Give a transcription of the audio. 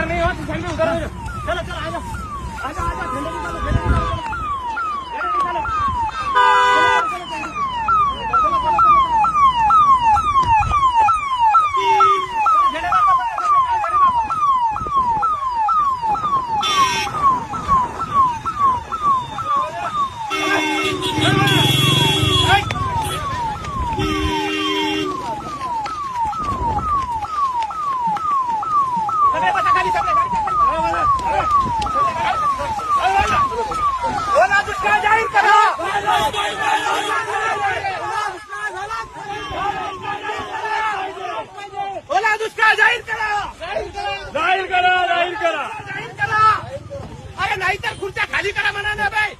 شرميه وانت شرميه ودرجه يلا يلا عادة عادة करा जाहीर करा. जाहीर करा जाहीर करा. जाहीर करा. अरे नाहीतर खुर्च्या खाली करा म्हणा ना बाई.